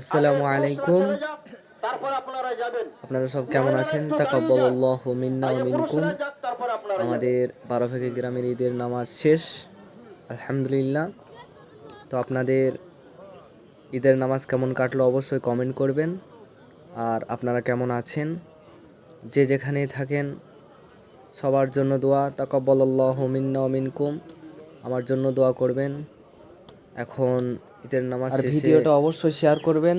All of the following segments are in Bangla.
আসসালামু আলাইকুম। আপনারা সব কেমন আছেন? তাকাব্বালাল্লাহু মিন্না ওয়া মিনকুম। আমাদের বারোফেকে গ্রামের ঈদের নামাজ শেষ। আলহামদুলিল্লাহ। তো আপনাদের ঈদের নামাজ কেমন কাটলো অবশ্যই কমেন্ট করবেন। আর আপনারা কেমন আছেন? যে যেখানে থাকেন সবার জন্য দোয়া। তাকাব্বালাল্লাহু মিন্না ওয়া মিনকুম। আমার জন্য দোয়া করবেন। এখন ঈদের নামাজ আর ভিডিওটা অবশ্যই শেয়ার করবেন।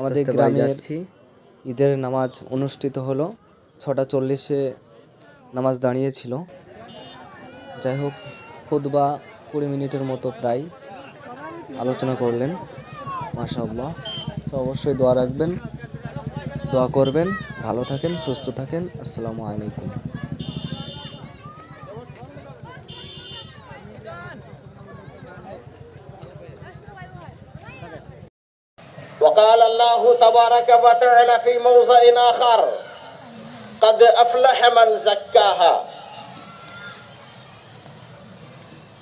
আমাদের গ্রামের যাচ্ছি। ঈদের নামাজ অনুষ্ঠিত হলো। ছটা চল্লিশে নামাজ দাঁড়িয়েছিল। যাই হোক খুদবা কুড়ি মিনিটের মতো প্রায় আলোচনা করলেন মাশাআল্লাহ। তো অবশ্যই দোয়া রাখবেন দোয়া করবেন। ভালো থাকেন সুস্থ থাকেন। আসসালামু আলাইকুম। الله تبارك وتعالى في موضع آخر. قد أفلح من زكاها.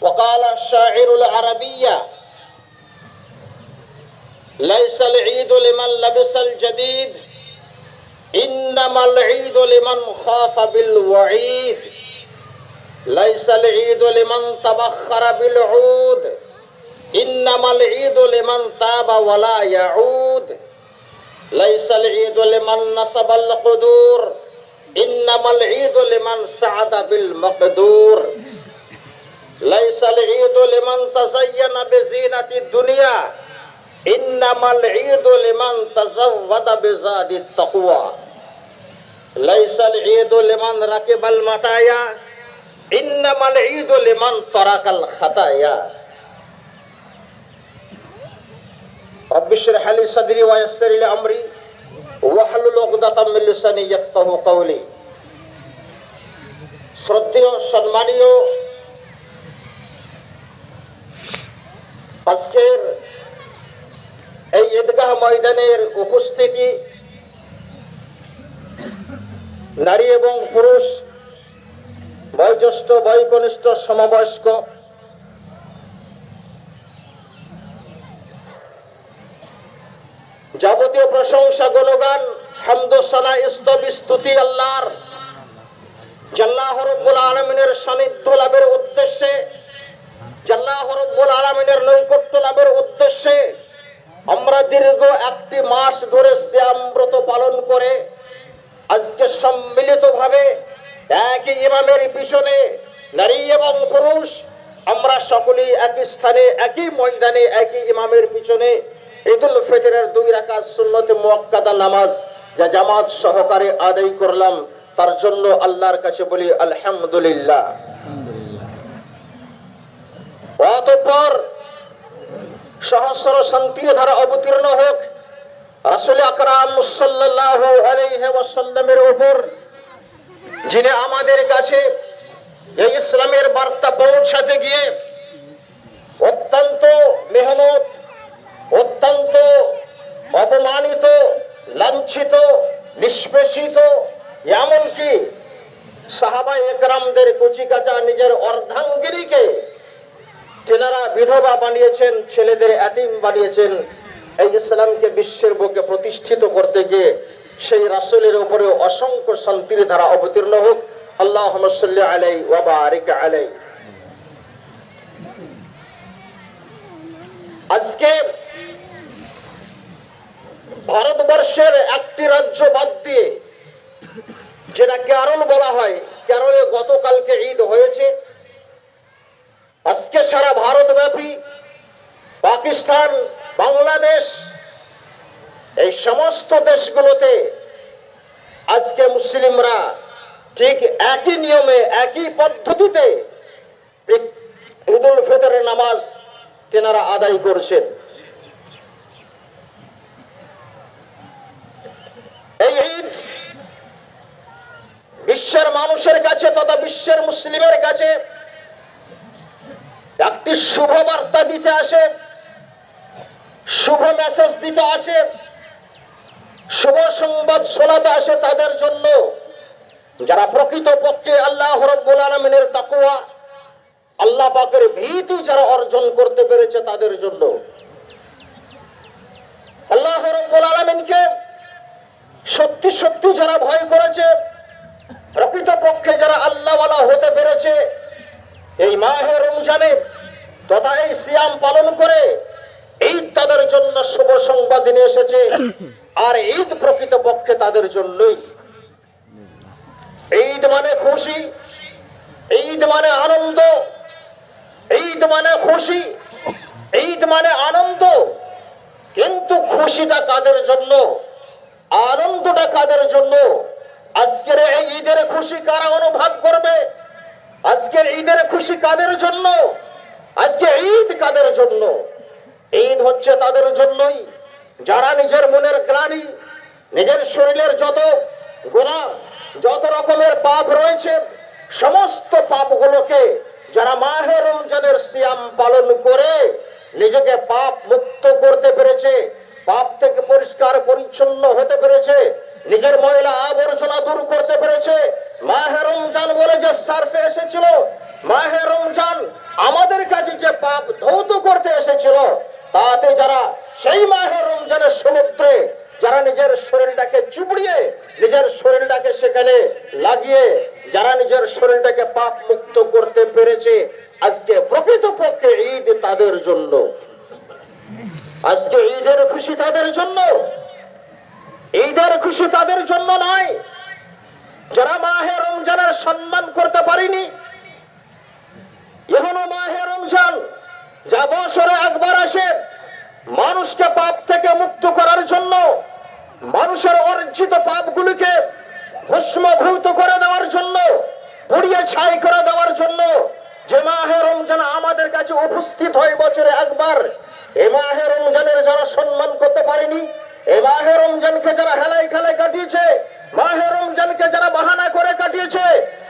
وقال الشاعر العربية ليس العيد لمن لبس الجديد إنما العيد لمن خاف بالوعيد. ليس العيد لمن تبخر بالعود إنما العيد لمن تاب ولا يعود. ليس العيد لمن نصب القدور إنما العيد لمن سعد بالمقدور. ليس العيد لمن تزين بزينة الدنيا إنما العيد لمن تزود بزاد التقوى. ليس العيد لمن ركب المطايا إنما العيد لمن ترك الخطايا. رب اشرح لي صدري ويسر لي امري واحلل عقدة من لساني يفقهوا قولي শ্রদ্ধেয় সম্মানীয় আজকের এই ঈদগাহ ময়দানের উপস্থিতি নারী এবং পুরুষ বয়োজ্যেষ্ঠ বয়কনিষ্ঠ সমবয়স্ক যাবতীয় প্রশংসা, গুণগান, হামদোসানা, স্তব, স্তুতি আল্লাহর। জাল্লাহ রব্বুল আলমিনের সান্নিধ্য লাভের উদ্দেশ্যে জাল্লাহ রব্বুল আলমিনের নৈকট্য লাভের উদ্দেশ্যে আমরা দীর্ঘ একটি মাস ধরে শ্যামব্রত পালন করে আজকে সম্মিলিতভাবে একই ইমামের পিছনে নারী এবং পুরুষ, আমরা সকলেই একই স্থানে, একই ময়দানে, একই ইমামের পিছনে ঈদুল ফিতরের দুই রাকাত সুন্নতে মুয়াক্কাদা নামাজ যা জামাত সহকারে আদায় করলাম তার জন্য আল্লাহর কাছে বলি আলহামদুলিল্লাহ। অতঃপর সহস্র শান্তির ধারা অবতীর্ণ হোক রাসূল আকরাম সাল্লাল্লাহু আলাইহি ওয়াসাল্লামের উপর যিনি আমাদের কাছে এই ইসলামের বার্তা পৌঁছাতে গিয়ে অত্যন্ত মেহনত অত্যন্ত অপমানিত, লাঞ্ছিত, নিষ্পেষিত, এমনকি সাহাবা একরামদের কুচিকাচা নিজের অর্ধাঙ্গিনীকে তেনারা বিধবা বানিয়েছেন, ছেলেদের এতিম বানিয়েছেন, এই ইসলামকে বিশ্বের বুকে প্রতিষ্ঠিত করতে গিয়ে সেই রাসূলের উপরে অসংখ্য শান্তির ধারা অবতীর্ণ হোক। আল্লাহ আলাই ওয়া বারিক আলাই আজকে ভারতবর্ষের একটি রাজ্য বাদ দিয়ে যেটা কেরল বলা হয়, কেরলে গতকালকে ঈদ হয়েছে। আজকে সারা ভারতব্যাপী, পাকিস্তান, বাংলাদেশ, এই সমস্ত দেশগুলোতে আজকে মুসলিমরা ঠিক একই নিয়মে, একই পদ্ধতিতে ঈদ- ঈদুল ফিতরের নামাজ তেনারা আদায় করছেন। বিশ্বের মানুষের কাছে তথা বিশ্বের মুসলিমের কাছে একটি শুভ বার্তা দিতে আসে, শুভ মেসেজ দিতে আসে, শুভ সংবাদ শোনাতে আসে তাদের জন্য। যারা প্রকৃত পক্ষে আল্লাহ রব্বুল আলমিনের তাকুয়া আল্লাহ পাকের ভীতি যারা অর্জন করতে পেরেছে তাদের জন্য। আল্লাহ সত্যি সত্যি যারা ভয় করেছে, প্রকৃতপক্ষে যারা আল্লাহওয়ালা হতে পেরেছে, এই মাহে রমজানে তথা এই সিয়াম পালন করে ঈদ তাদের জন্য শুভ সংবাদ নিয়ে এসেছে, আর ঈদ প্রকৃতপক্ষে তাদের জন্যই। ঈদ মানে খুশি, ঈদ মানে আনন্দ, ঈদ মানে খুশি, ঈদ মানে আনন্দ, কিন্তু খুশিটা কাদের জন্য? আনন্দটা কাদের জন্য? আজকের এই ঈদের খুশি কারা অনুভব করবে? আজকের ঈদের খুশি কাদের জন্য? আজকে ঈদ কাদের জন্য? ঈদ হচ্ছে তাদের জন্যই। যারা নিজের মনের গ্লানি, নিজের শরীরের যত গুণা, যত রকমের পাপ রয়েছে, সমস্ত পাপগুলোকে যারা মাহে রমজানের সিয়াম পালন করে নিজেকে পাপ মুক্ত করতে পেরেছে পাপ থেকে পরিষ্কার পরিচ্ছন্ন হতে পেরেছে, নিজের ময়লা আবর্জনা দূর করতে পেরেছে। মাহে রমজান বলে যে সার্ফে এসেছিল, মাহে রমজান আমাদের কাছে যে পাপ ধৌত করতে এসেছিল, তাতে যারা সেই মাহে রমজানের সমুদ্রে যারা নিজের শরীরটাকে চুবড়িয়ে নিজের শরীরটাকে সেখানে লাগিয়ে, যারা নিজের শরীরটাকে পাপ মুক্ত করতে পেরেছে, আজকে প্রকৃতপক্ষে ঈদ তাদের জন্য। আজকে ঈদের খুশি তাদের জন্য। ঈদের খুশি তাদের জন্য নয়, যারা মাহে রমজানের সম্মান করতে পারিনি। এখনও মাহে রমজান, যা বছরে একবার আসে, মানুষকে পাপ থেকে মুক্ত করার জন্য, মানুষের অর্জিত পাপগুলিকে ভস্মভূত করে দেওয়ার জন্য, পুড়িয়ে ছাই করে দেওয়ার জন্য, যে মাহে রমজান আমাদের কাছে উপস্থিত হয় বছরে একবার এ মাহে রমজানের যারা সম্মান করতে পারেনি এ মাহে রমজানকে যারা হেলাই খেলাই কাটিয়েছে, মাহে রমজানকে যারা বাহানা করে কাটিয়েছে,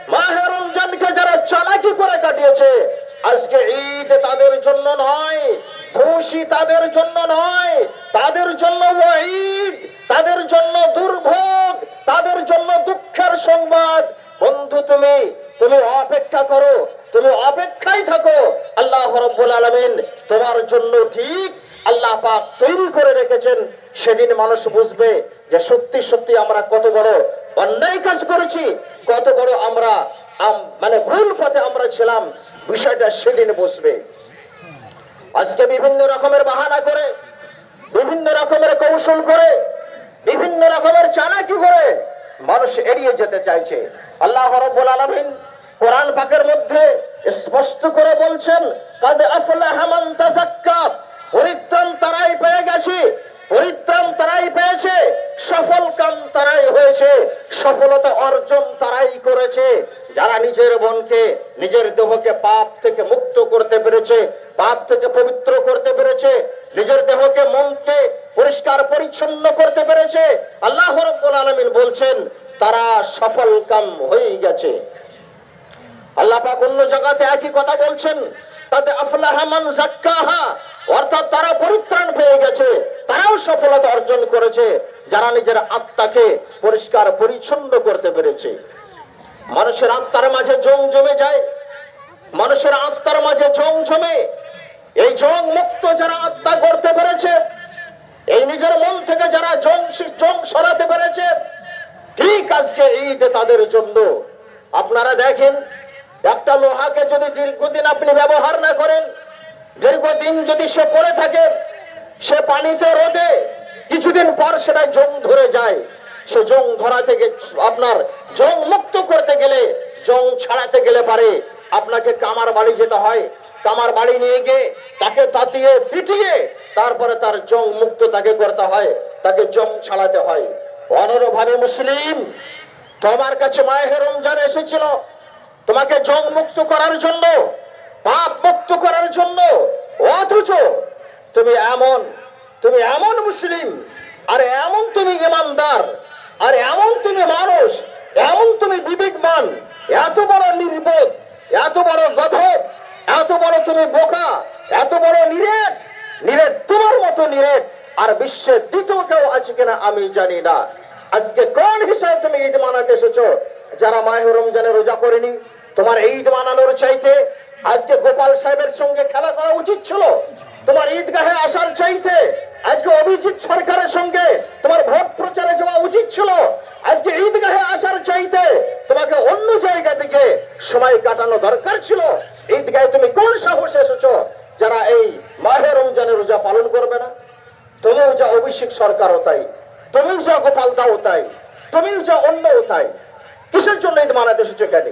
মাহে রমজানকে যারা চালাকি করে কাটিয়েছে, আজকে ঈদ তাদের জন্য নয়, খুশি তাদের জন্য নয়, তাদের জন্য ঈদ তাদের জন্য দুর্ভোগ, তাদের জন্য দুঃখের সংবাদ। বন্ধু তুমি তুমি অপেক্ষা করো তুমি অপেক্ষায় থাকো। আল্লাহ রব্বুল আলমিন তোমার জন্য ঠিক আল্লাহ পাক তৈরি করে রেখেছেন। সেদিন মানুষ বুঝবে যে সত্যি সত্যি আমরা কত বড় অন্যায় কাজ করেছি, কত বড় আমরা মানে ভুল পথে আমরা ছিলাম, বিষয়টা সেদিন বুঝবে। আজকে বিভিন্ন রকমের বাহানা করে, বিভিন্ন রকমের কৌশল করে, বিভিন্ন রকমের চালাকি করে মানুষ এড়িয়ে যেতে চাইছে। আল্লাহ রব্বুল আলামিন কোরআন পাকের মধ্যে স্পষ্ট করে বলছেন, কাদ আফলাহা মান তাযাক্কা। পরিত্রাণ তারাই পেয়ে গেছে, পরিত্রাণ তারাই পেয়েছে, সফল কাম তারাই হয়েছে, সফলতা অর্জন তারাই করেছে। যারা নিজের মনকে, নিজের দেহকে পাপ থেকে মুক্ত করতে পেরেছে, পাপ থেকে পবিত্র করতে পেরেছে, নিজের দেহকে মনকে পরিষ্কার পরিচ্ছন্ন করতে পেরেছে, আল্লাহ রব্বুল আলামিন বলছেন, তারা সফল কাম হয়ে গেছে। আল্লাহ পাক অন্য জায়গাতে একই কথা বলছেন, তাতে আফলাহা মান জাক্কাহা, অর্থাৎ তারা পরিত্রাণ পেয়ে গেছে, তারাও সফলতা অর্জন করেছে, যারা নিজের আত্মাকে পরিষ্কার পরিচ্ছন্ন করতে পেরেছে। মানুষের আত্মার মাঝে জং জমে যায়, মানুষের আত্মার মাঝে জং জমে, এই জং মুক্ত যারা আত্মা করতে পেরেছে, এই নিজের মন থেকে যারা জং জং সরাতে পেরেছে, ঠিক আজকে ঈদ তাদের জন্য। আপনারা দেখেন একটা লোহাকে যদি দীর্ঘদিন আপনি ব্যবহার না করেন, দীর্ঘদিন যদি সে পড়ে থাকে, সে পানিতে রোদে, কিছুদিন পর সেটা জং ধরে যায়। সে জং ধরা থেকে আপনার জং মুক্ত করতে গেলে, জং ছাড়াতে গেলে পারে। আপনাকে কামার বাড়ি যেতে হয়। কামার বাড়ি নিয়ে গিয়ে তাকে তাতিয়ে, পিটিয়ে তারপরে তার জং মুক্ত তাকে করতে হয়। তাকে জং ছাড়াতে হয়। অনুরভাবে মুসলিম, তোমার কাছে মায়ের রমজান এসেছিল। তোমাকে জং মুক্ত করার জন্য, পাপ মুক্ত করার জন্য, অথচ তুমি এমন তুমি এমন মুসলিম, আর এমন তুমি ইমানদার, আর এমন তুমি মানুষ, এমন তুমি বিবেকমান এত বড় নির্বোধ, এত বড় গধব, এত বড় তুমি বোকা, এত বড় নিরেট নিরেট তোমার মতো নিরেট, আর বিশ্বে দ্বিতীয় কেউ আছে কিনা আমি জানি না। আজকে কোন হিসাবে তুমি ঈদ মানাতে এসেছ? যারা মাহে রমজানে রোজা করেনি তোমার ঈদ মানানোর চাইতে আজকে গোপাল সাহেবের সঙ্গে খেলা করা উচিত ছিল। তোমার ঈদগাহে আসার চাইতে আজকে অভিজিৎ সরকারের সঙ্গে তোমার ভোট প্রচারে যাওয়া উচিত ছিল। আজকে ঈদগাহে আসার চাইতে তোমাকে অন্য জায়গা থেকে সময় কাটানো দরকার ছিল। ঈদগাহে তুমি কোন সাহস এসেছ? যারা এই মাহে রমজানের রোজা পালন করবে না। তুমিও যা অভিষেক সরকারও তাই। তুমিও যা গোপাল দাও তাই। তুমিও যা অন্যও তাই। কিসের জন্য ঈদ মানাতে এসেছ কেন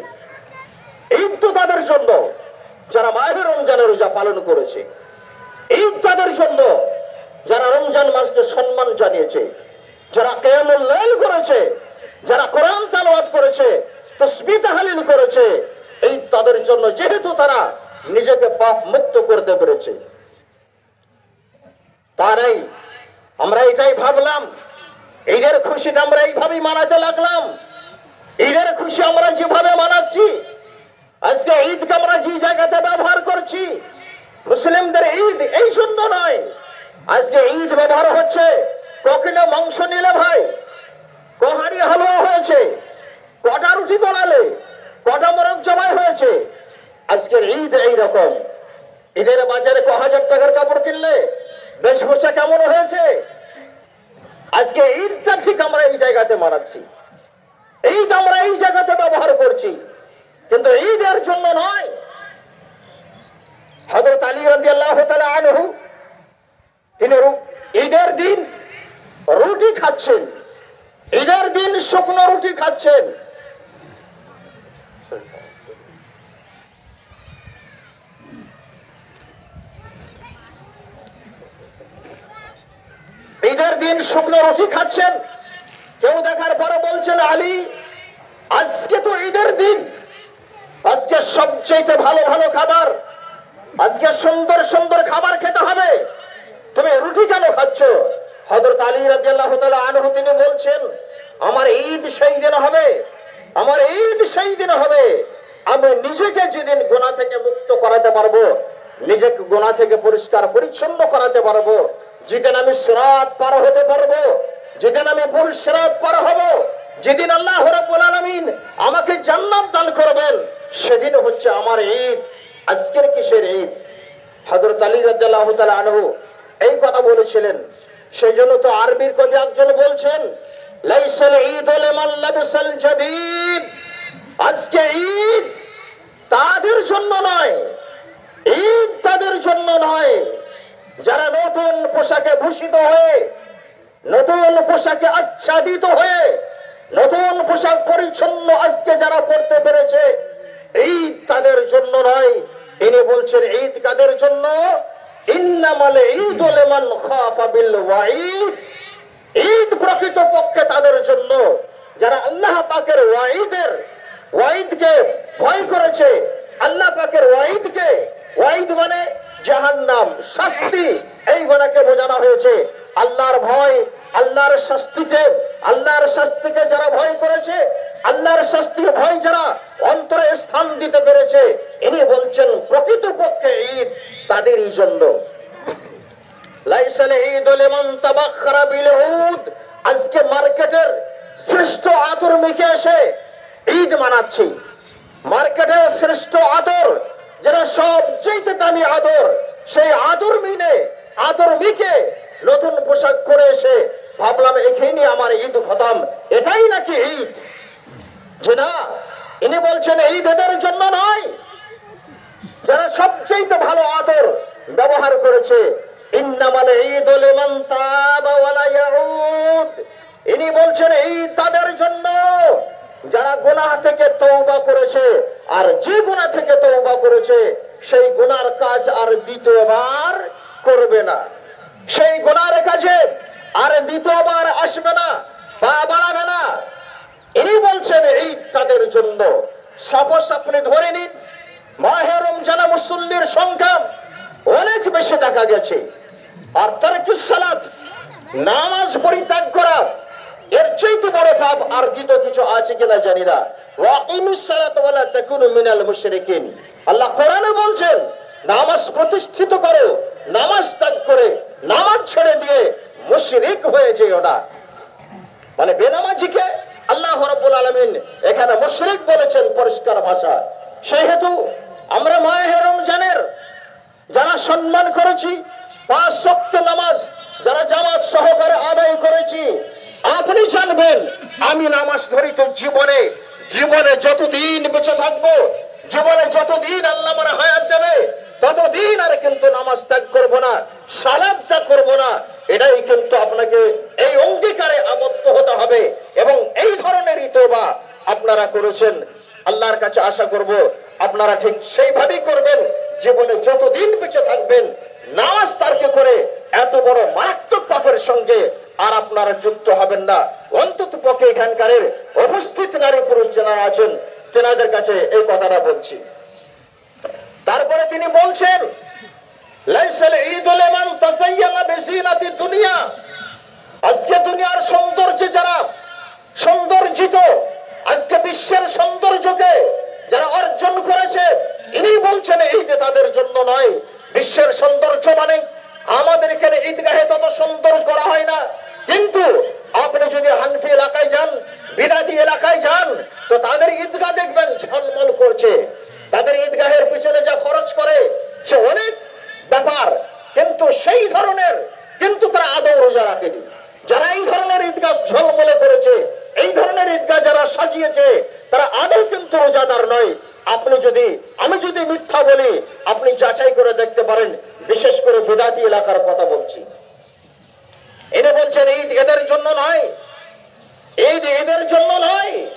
ঈদ তো তাদের জন্য যারা মাহে রমজানের রোজা পালন করেছে ঈদ তাদের জন্য যারা রমজান মাসকে সম্মান জানিয়েছে, যারা কেয়ামুল করেছে, যারা কোরআন তালাওয়াত করেছে তসবি তাহালিল করেছে, এই তাদের জন্য যেহেতু তারা নিজেকে পাপ মুক্ত করতে পেরেছে, তারাই আমরা এটাই ভাবলাম, ঈদের খুশিটা আমরা এইভাবেই মানাতে লাগলাম, ঈদের খুশি আমরা যেভাবে মানাচ্ছি আজকে ঈদকে আমরা যে জায়গাতে ব্যবহার করছি, মুসলিমদের ঈদ এই জন্য নয়। আজকে ঈদ ব্যবহার হচ্ছে কখনো মাংস নিলে ভাই কহারি হালুয়া হয়েছে, কটা রুটি করালে কটা মোরগ জবাই হয়েছে, আজকের ঈদ এই রকম ঈদের বাজারে ক হাজার টাকার কাপড় কিনলে, বেশভূষা কেমন হয়েছে? আজকে ঈদটা ঠিক আমরা এই জায়গাতে মানাচ্ছি। ঈদ আমরা এই জায়গাতে ব্যবহার করছি। কিন্তু ঈদের জন্য নয়। হজরত আলী রাজি আল্লাহ আনহু, তিনি ঈদের দিন রুটি খাচ্ছেন। ঈদের দিন শুকনো রুটি খাচ্ছেন। ঈদের দিন শুকনো রুটি খাচ্ছেন। কেউ দেখার পরে বলছেন, আলী, আজকে তো ঈদের দিন। আজকে সবচেয়ে ভালো ভালো খাবার। আজকে সুন্দর সুন্দর খাবার খেতে হবে। তুমি রুটি কেন খাচ্ছ? হজরত আলী রাজিয়াল্লাহ আনহু তিনি বলছেন, আমার ঈদ সেই দিন হবে, আমার ঈদ সেই দিন হবে। আমি নিজেকে যেদিন গোনা থেকে মুক্ত করাতে পারব, নিজেকে গোনা থেকে পরিষ্কার পরিচ্ছন্ন করাতে পারব, যেদিন আমি সিরাত পার হতে পারব, যেদিন আমি পুর সিরাত পার হব, যেদিন আল্লাহ রাব্বুল আলামিন আমাকে জান্নাত দান করবেন সেদিন হচ্ছে আমার ঈদ। আজকের কিসের ঈদ? হযরত আলী তাআলা আনহু এই কথা বলেছিলেন। সেই জন্য তো আরবির কবি একজন বলছেন আজকে ঈদ তাদের জন্য নয়, ঈদ তাদের জন্য নয়। যারা নতুন পোশাকে ভূষিত হয়ে, নতুন পোশাকে আচ্ছাদিত হয়ে, নতুন পোশাক পরিচ্ছন্ন আজকে যারা পড়তে পেরেছে ঈদ তাদের জন্য নয়? তিনি বলছেন, ঈদ কাদের জন্য? ইন্নামাল ঈদ লিমান খাফা বিল ওয়াঈদ। ঈদ প্রকৃত পক্ষে তাদের জন্য। যারা আল্লাহ পাকের ওয়াঈদের, ওয়াঈদকে ভয় করেছে, আল্লাহ পাকের ওয়াঈদকে, ওয়াঈদ মানে জাহান্নাম, শাস্তি। এই গোনাকে বোঝানো হয়েছে। আল্লাহর ভয়, আল্লাহর শাস্তিকে আল্লাহর শাস্তিকে যারা ভয় করেছে আল্লাহর শাস্তির ভয় যারা অন্তরে স্থান দিতে পেরেছে, ইনি বলছেন প্রকৃত পক্ষে ঈদ তাদেরই জন্য। আজকে মার্কেটের শ্রেষ্ঠ আদর মেখে এসে ঈদ মানাচ্ছি। মার্কেটের শ্রেষ্ঠ আদর সবচেয়ে দামি আদর সেই আদর মিনে আদর মিকে নতুন পোশাক পরে এসে ভাবলাম এখানে আমার ঈদ খতম। এটাই নাকি ঈদ? যে না ইনি বলছেন ঈদ এদের জন্য নয়। যারা সবচেয়ে ভালো আদর ব্যবহার করেছে ইনি বলছেন এই তাদের জন্য। যারা থেকে করেছে, আর যে গুনাহ থেকে তওবা করেছে, সেই গুনার কাজ আর দ্বিতীয়বার করবে না। সেই গুনার কাজে আর দ্বিতীয়বার আসবে না, পা বাড়াবে না। ইনি বলছেন, এই তাদের জন্য সাপোজ আপনি ধরে নিন, মাহে রমজানা মুসল্লির সংখ্যা অনেক বেশি দেখা গেছে। আর তার সালাত নামাজ পরিত্যাগ করা, এর চাইতে বড় পাপ আর দ্বিতীয় কিছু আছে কিনা জানি না। মিনাল মুশরিকিন। আল্লাহ কোরআনে বলছেন, নামাজ প্রতিষ্ঠিত করো, নামাজ ত্যাগ করে, নামাজ ছেড়ে দিয়ে মুশরিক হয়ে যেও না। মানে বেনামাজিকে আল্লাহ রাব্বুল আলামিন এখানে মুশরিক বলেছেন পরিষ্কার ভাষা। সেহেতু আমরা মাহে রমজানের যারা সম্মান করেছি, পাঁচ শক্ত নামাজ যারা জামাত সহকারে আদায় করেছি, আপনি জানবেন, আমি নামাজ ধরি তো জীবনে জীবনে যতদিন বেঁচে থাকব, জীবনে যতদিন আল্লাহ আমার হায়াত দেবে, ততদিন আর কিন্তু নামাজ ত্যাগ করব না, সালাদ ত্যাগ করব না, এটাই কিন্তু আপনাকে এই অঙ্গীকারে আবদ্ধ হতে হবে। এবং এই ধরনের ইতোবা আপনারা করেছেন, আল্লাহর কাছে আশা করব আপনারা ঠিক সেইভাবেই করবেন, জীবনে যতদিন বেঁচে থাকবেন, নামাজ তারকে করে এত বড় মারাত্মক পাপের সঙ্গে আর আপনারা যুক্ত হবেন না। অন্তত পক্ষে এখানকারের উপস্থিত নারী পুরুষ যারা আছেন, তেনাদের কাছে এই কথাটা বলছি। তারপরে তিনি বলছেন আজকে দুনিয়ার সৌন্দর্য যারা সৌন্দর্যিত আজকে বিশ্বের সৌন্দর্যকে যারা অর্জন করেছে, ইনি বলছেন ঈদ তাদের জন্য নয়, বিশ্বের সৌন্দর্য মানে আমাদের এখানে ঈদগাহে তত সুন্দর করা হয় না। কিন্তু আপনি যদি হানফি এলাকায় যান বিরাদি এলাকায় যান, তো তাদের ঈদগাহ দেখবেন, ঝলমল করছে। তাদের ঈদগাহের পিছনে যা খরচ করে, সে অনেক ব্যাপার। কিন্তু সেই ধরনের, কিন্তু তারা আদৌ রোজা রাখেনি। যারা এই ধরনের ঈদগাহ ঝলমলে করেছে এই ধরনের ঈদগাহ যারা সাজিয়েছে, তারা আদৌ কিন্তু রোজাদার নয়। আপনি যদি, আমি যদি মিথ্যা বলি, আপনি যাচাই করে দেখতে পারেন। বিশেষ করে বেদাতি এলাকার কথা বলছি। এনে বলছেন, ঈদ এদের জন্য নয়। ঈদ এদের জন্য নয়।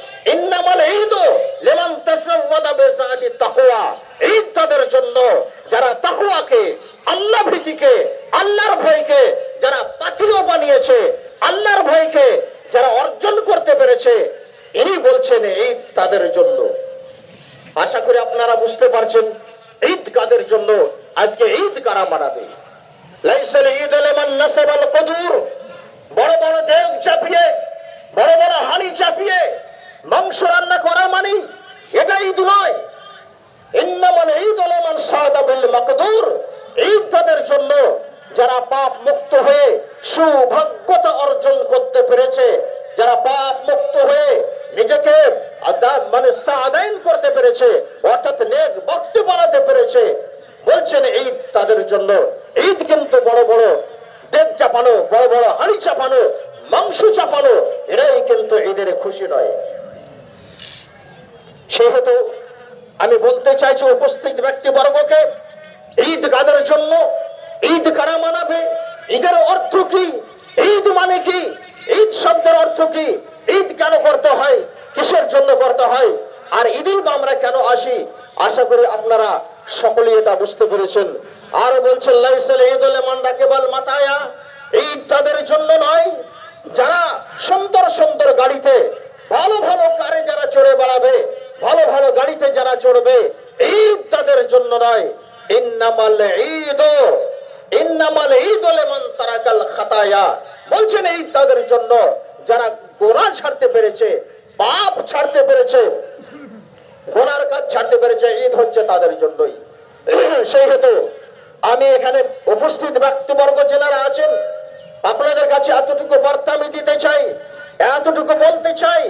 যারা তাকওয়াকে বানিয়েছে, আল্লাহর ভয়কে যারা অর্জন করতে পেরেছে, ইনি বলছেন ঈদ তাদের জন্য। আশা করি আপনারা বুঝতে পারছেন, ঈদ কাদের জন্য? আজকে ঈদ কারা মানাবে? বড় বড় দেহ চাপিয়ে, বড় বড় হাড়ি চাপিয়ে, মাংস রান্না করা মানে এটা ঈদ নয়। ঈদ তাদের জন্য, যারা পাপ মুক্ত হয়ে সৌভাগ্যতা অর্জন করতে পেরেছে। যারা পাপ মুক্ত হয়ে নিজেকে মানে সাদাইন করতে পেরেছে, অর্থাৎ নেক ভক্তি বানাতে পেরেছে, বলছেন ঈদ তাদের জন্য। ঈদ কিন্তু বড় বড় দেখ চাপানো, বড় বড় হাড়ি চাপানো, মাংস চাপানো, এরাই কিন্তু ঈদের খুশি নয়। সেহেতু আমি বলতে চাইছি উপস্থিত ব্যক্তি ব্যক্তিবর্গকে ঈদ কাদের জন্য? ঈদ কারা মানাবে? ঈদের অর্থ কি? ঈদ মানে কি? ঈদ শব্দের অর্থ কি? ঈদ কেন করতে হয়? কিসের জন্য করতে হয়? আর ঈদুল আমরা কেন আসি? আশা করি আপনারা সকলেই এটা বুঝতে পেরেছেন। আর বলছেন, লাইসাল ঈদুল মান্ডা কেবল মাতায়া ঈদ তাদের জন্য নয়। যারা সুন্দর সুন্দর গাড়িতে, ভালো ভালো কারে যারা চড়ে বেড়াবে, ভালো ভালো গাড়িতে যারা চড়বে, ঈদ তাদের জন্য নয়। ইন্নামাল ঈদ। ইন্নামাল ঈদ লেমন তারাকাল খাতায়া। বলছেন ঈদ তাদের জন্য যারা গোনা ছাড়তে পেরেছে, পাপ ছাড়তে পেরেছে, গোনার কাজ ছাড়তে পেরেছে, ঈদ হচ্ছে তাদের জন্যই। সেই হেতু আমি এখানে উপস্থিত ব্যক্তিবর্গ যারা আছেন, আপনাদের কাছে এতটুকু বার্তা আমি দিতে চাই, এতটুকু বলতে চাই,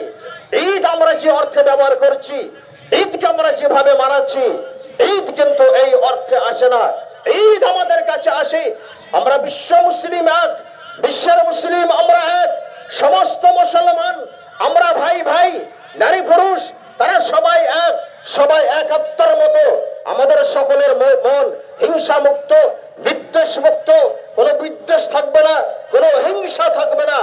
ঈদ আমরা যে অর্থে ব্যবহার করছি, ঈদকে আমরা যেভাবে মানাচ্ছি, ঈদ কিন্তু এই অর্থে আসে না। ঈদ আমাদের কাছে আসে। আমরা বিশ্ব মুসলিম এক, বিশ্বের মুসলিম আমরা এক, সমস্ত মুসলমান, আমরা ভাই ভাই, নারী পুরুষ, তারা সবাই এক সবাই এক আত্মার মতো। আমাদের সকলের মন হিংসা মুক্ত বিদ্বেষ মুক্ত কোনো বিদ্বেষ থাকবে না, কোনো হিংসা থাকবে না।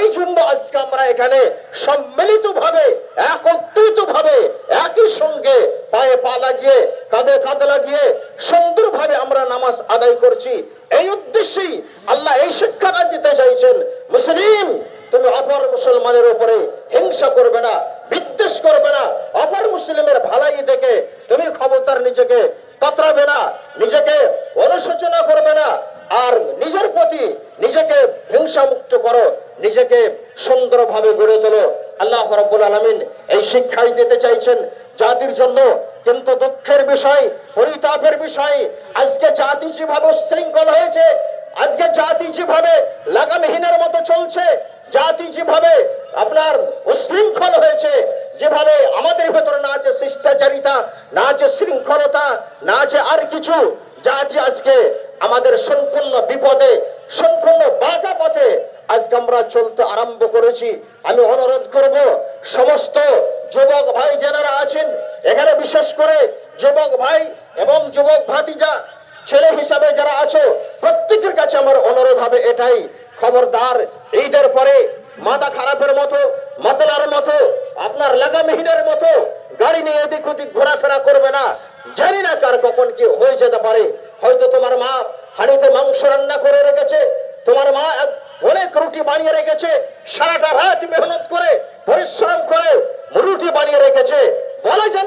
এই জন্য আজকে আমরা এখানে সম্মিলিত ভাবে একত্রিত ভাবে একই সঙ্গে পায়ে পা লাগিয়ে, কাঁধে কাঁধ লাগিয়ে সুন্দর ভাবে আমরা নামাজ আদায় করছি। এই উদ্দেশ্যেই আল্লাহ এই শিক্ষাটা দিতে চাইছেন, মুসলিম, তুমি অপর মুসলমানের উপরে হিংসা করবে না, বিদ্বেষ করবে না, অপর মুসলিমের ভালাই দেখে তুমি ক্ষমতার নিজেকে কাতরাবে না, নিজেকে অনুশোচনা করবে না, আর নিজের প্রতি নিজেকে হিংসা মুক্ত করো। নিজেকে সুন্দরভাবে গড়ে তোলো। আল্লাহ রব্বুল আলমিন এই শিক্ষাই দিতে চাইছেন। জাতির জন্য কিন্তু দুঃখের বিষয়, পরিতাপের বিষয়। আজকে জাতি যেভাবে শৃঙ্খল হয়েছে, আজকে জাতি যেভাবে লাগামহীনের মতো চলছে, জাতি যেভাবে আপনার উশৃঙ্খল হয়েছে, যেভাবে আমাদের ভেতরে না আছে শিষ্টাচারিতা, না আছে শৃঙ্খলতা, না আছে আর কিছু, জাতি আজকে আমাদের সম্পূর্ণ বিপদে, সম্পূর্ণ বাঁকা পথে আজকে আমরা চলতে আরম্ভ করেছি। আমি অনুরোধ করব, সমস্ত যুবক ভাই যারা আছেন, এখানে বিশেষ করে যুবক ভাই এবং যুবক ভাতিজা, ছেলে হিসাবে যারা আছো, প্রত্যেকের কাছে আমার অনুরোধ হবে এটাই। খবরদার, ঈদের পরে মাথা খারাপের মতো, মাতলার মতো, আপনার লাগামহীনের মতো গাড়ি নিয়ে এদিক ওদিক ঘোরাফেরা করবে না। জানি না কার কখন কি হয়ে যেতে পারে। হয়তো তোমার মা হাড়িতে মাংস রান্না করে রেখেছে তোমার মা এক- অনেক রুটি বানিয়ে রেখেছে। সারাটা রাত মেহনত করে, পরিশ্রম করে রুটি বানিয়ে রেখেছে। বলা যায়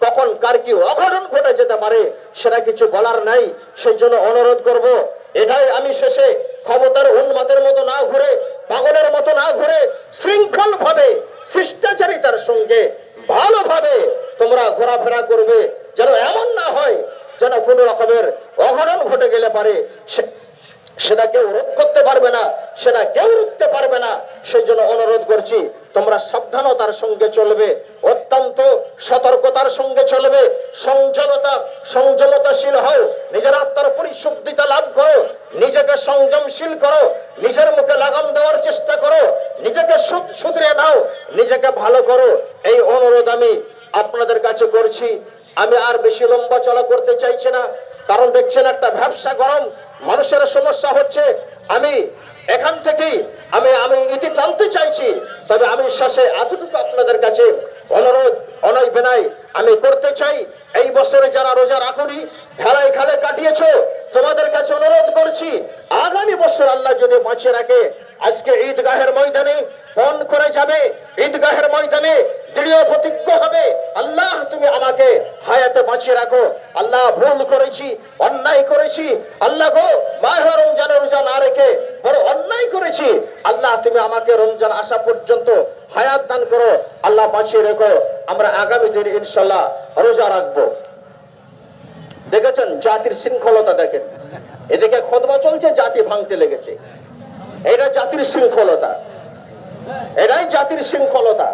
কখন কার কি অঘটন ঘটে যেতে পারে, সেটা কিছু বলার নাই। সেই জন্য অনুরোধ করব, এটাই আমি শেষে ক্ষমতার উন্মাদের মতো না ঘুরে পাগলের মতো না ঘুরে শৃঙ্খল ভাবে শিষ্টাচারিতার সঙ্গে ভালোভাবে তোমরা ঘোরাফেরা করবে যেন এমন না হয় যেন কোনো রকমের অঘটন ঘটে গেলে পারে সে- সেটা কেউ রোধ করতে পারবে না সেটা কেউ রুখতে পারবে না সেই জন্য অনুরোধ করছি তোমরা সাবধানতার সঙ্গে চলবে অত্যন্ত সতর্কতার সঙ্গে চলবে সংযমতা সংযমতাশীল হও নিজের আত্মার পরিশুদ্ধিতা লাভ করো নিজেকে সংযমশীল করো, নিজের মুখে লাগাম দেওয়ার চেষ্টা করো, নিজেকে সু- শুধরে নাও, নিজেকে ভালো করো। এই অনুরোধ আমি আপনাদের কাছে করছি। আমি আর বেশি লম্বা চলা করতে চাইছি না, কারণ দেখছেন একটা ব্যবসা গরম, মানুষের সমস্যা হচ্ছে, আমি এখান থেকেই আমি আমি ইতি টানতে চাইছি, তবে আমি শেষে এতটুকু আপনাদের কাছে অনুরোধ, অনয় বেনাই আমি করতে চাই, এই বছরে যারা রোজা রাখুনি, ভেলায় খালে কাটিয়েছ, তোমাদের কাছে অনুরোধ করছি, আগামী বছর আল্লাহ যদি বাঁচিয়ে রাখে আজকে ঈদগাহের ময়দানে ফোন করে যাবে। ঈদগাহের ময়দানে দৃঢ় প্রতিজ্ঞ হবে। আল্লাহ, তুমি আমাকে হায়াতে বাঁচিয়ে রাখো। আল্লাহ, ভুল করেছি, অন্যায় করেছি। আল্লাহ গো, মাহে রমজানে রোজা না রেখে বড় অন্যায় করেছি। আল্লাহ, তুমি আমাকে রমজান আসা পর্যন্ত হায়াত দান করো। আল্লাহ, বাঁচিয়ে রেখো। আমরা আগামী দিন ইনশাল্লাহ রোজা রাখব। দেখেছেন? জাতির শৃঙ্খলতা দেখেন। এদিকে খদমা চলছে, জাতি ভাঙতে লেগেছে। এটা জাতির শৃঙ্খলতা। এটাই জাতির শৃঙ্খলতা।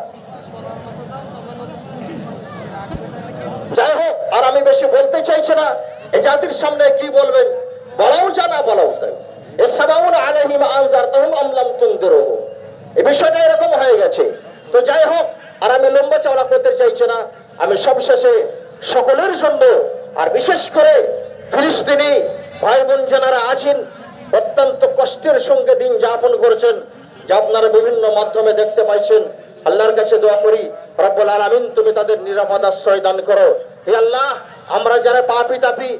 যাই হোক, আর আমি বেশি বলতে চাইছি না। এই জাতির সামনে কি বলবেন? বলাও এই বিষয়টা এরকম হয়ে গেছে। তো যাই হোক, আর আমি লম্বা চওড়া করতে না। আমি সকলের জন্য, আর বিশেষ করে ফিলিস্তিনি ভাই বোন যারা আছেন অত্যন্ত কষ্টের সঙ্গে দিন যাপন করছেন, যা আপনারা বিভিন্ন মাধ্যমে দেখতে পাইছেন। আল্লাহর কাছে দোয়া করি, রব্বুল আলামিন তুমি তাদের নিরাপদ আশ্রয় দান করো। হে আল্লাহ, আমরা যারা পাপি তাপি,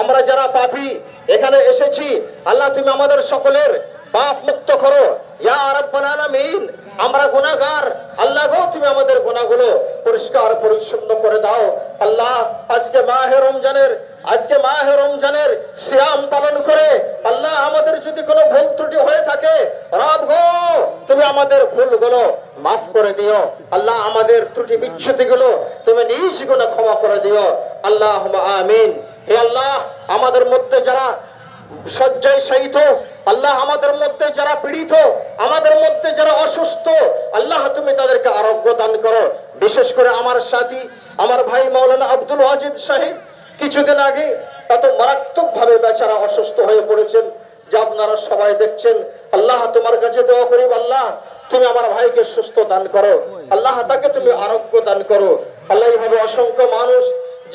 আমরা যারা পাপি, এখানে এসেছি। আল্লাহ, তুমি আমাদের সকলের পাপ মুক্ত করো। ইয়া রাব্বাল আলামিন, আমরা গুনাহগার। আল্লাহ গো, তুমি আমাদের গুনাহগুলো পরিষ্কার পরিচ্ছন্ন করে দাও। আল্লাহ, আজকে মাহে রমজানের আজকে মাহে রমজানের সিয়াম পালন করে আল্লাহ আমাদের যদি কোনো ভুল ত্রুটি হয়ে থাকে তুমি আমাদের ভুলগুলো মাফ করে দিও। আল্লাহ আমাদের ত্রুটি বিচ্ছুতি গুলো তুমি নিজ গুণে ক্ষমা করে দিও। আল্লাহ আমিন। হে আল্লাহ, আমাদের মধ্যে যারা শয্যায় শায়িত, আল্লাহ আমাদের মধ্যে যারা পীড়িত, আমাদের মধ্যে যারা অসুস্থ, আল্লাহ তুমি তাদেরকে আরোগ্য দান করো। বিশেষ করে আমার সাথী, আমার ভাই মৌলানা আব্দুল ওয়াজিদ সাহেব কিছুদিন আগে এত মারাত্মক ভাবে বেচারা অসুস্থ হয়ে পড়েছেন। যা আপনারা সবাই দেখছেন। আল্লাহ তোমার কাছে দোয়া করি, আল্লাহ তুমি আমার ভাইকে সুস্থ দান করো। আল্লাহ তাকে তুমি আরোগ্য দান করো। আল্লাহ এইভাবে অসংখ্য মানুষ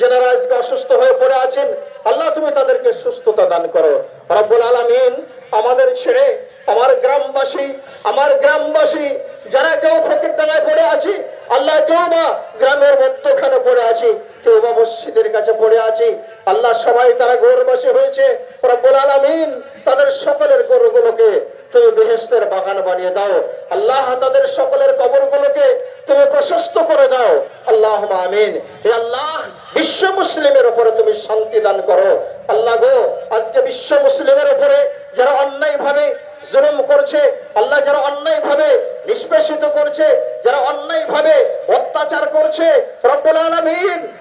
যারা আজকে অসুস্থ হয়ে পড়ে আছেন, আল্লাহ তুমি তাদেরকে সুস্থতা দান করো। রব্বুল আলামিন আমাদের ছেড়ে আমার গ্রামবাসী আমার গ্রামবাসী, যারা কেউ ফকির ডাঙায় পড়ে আছি, আল্লাহ কেউ বা গ্রামের মধ্যখানে পড়ে আছি কেউ বা মসজিদের কাছে পড়ে আল্লাহ সবাই তারা হয়েছে। তাদের সকলের তুমি বেহেস্তের বাগান বানিয়ে দাও। আল্লাহ তাদের সকলের কবরগুলোকে তুমি প্রশস্ত করে দাও। আল্লাহ আমিন। আল্লাহ, বিশ্ব মুসলিমের উপরে তুমি শান্তি দান করো। আল্লাহ গো, আজকে বিশ্ব মুসলিমের উপরে যারা অন্যায় ভাবে জুলুম করছে, আল্লাহ যারা অন্যায় ভাবে নিষ্পেষিত করছে যারা অন্যায় ভাবে অত্যাচার করছে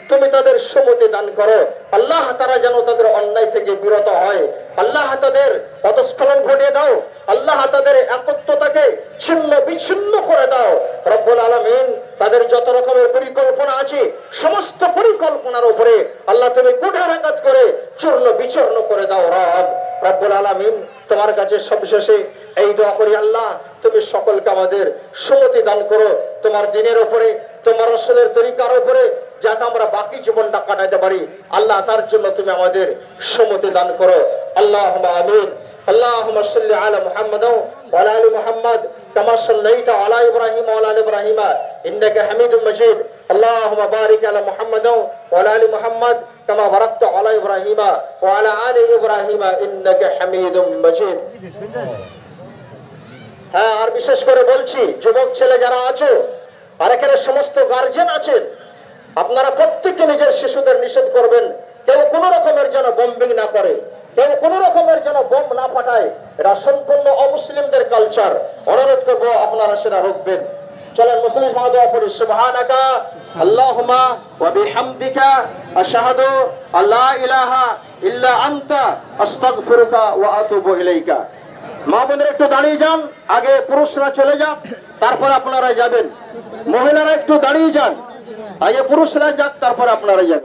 তুমি তাদের সুমতি দান করো। আল্লাহ তারা যেন তাদের অন্যায় থেকে বিরত হয়। আল্লাহ তাদের পদস্খলন ঘটিয়ে দাও। আল্লাহ তাদের একত্রতাকে ছিন্ন বিচ্ছিন্ন করে দাও। রব্বুল আলামিন, তাদের যত রকমের পরিকল্পনা আছে, সমস্ত পরিকল্পনার উপরে আল্লাহ তুমি কুঠারাঘাত করে চূর্ণ বিচূর্ণ করে দাও রব। রব্বুল আলামিন তোমার কাছে সবশেষে এই দোয়া করি আল্লাহ তুমি সকলকে আমাদের সুমতি দান করো তোমার দিনের উপরে তোমার রসুলের তরিকার উপরে যাতে আমরা বাকি জীবনটা কাটাতে পারি আল্লাহ তার জন্য তুমি আমাদের সুমতি দান করো আল্লাহ আমিন اللهم صل على محمد وعلى ال محمد كما صليت على ابراهيم وعلى ال ابراهيم انك حميد مجيد اللهم بارك على محمد وعلى ال محمد كما باركت على ابراهيم وعلى ال ابراهيم انك حميد مجيد হ্যাঁ আর বিশেষ করে বলছি যুবক ছেলে যারা আছো আর এখানে সমস্ত গার্জেন আছেন আপনারা প্রত্যেকে নিজের শিশুদের নিষেধ করবেন কেউ কোন রকমের যেন বম্বিং না করে কেউ কোন রকমের যেন বোম না ফাটায় এটা সম্পূর্ণ অমুসলিমদের কালচার অনুরোধ করবো আপনারা সেটা রুখবেন চলেন, মুসলিম মহোদয়, পড়ি, সুবহানাকা আল্লাহুমা ওয়া বিহামদিকা, আশহাদু আল্লা ইলাহা ইল্লা আনতা, আস্তাগফিরুকা ওয়া আতুবু ইলাইকা। মা বোনেরা একটু দাঁড়িয়ে যান, আগে পুরুষরা চলে যান তারপর আপনারা যাবেন। মহিলারা একটু দাঁড়িয়ে যান, আগে পুরুষরা যাক, তারপর আপনারা যান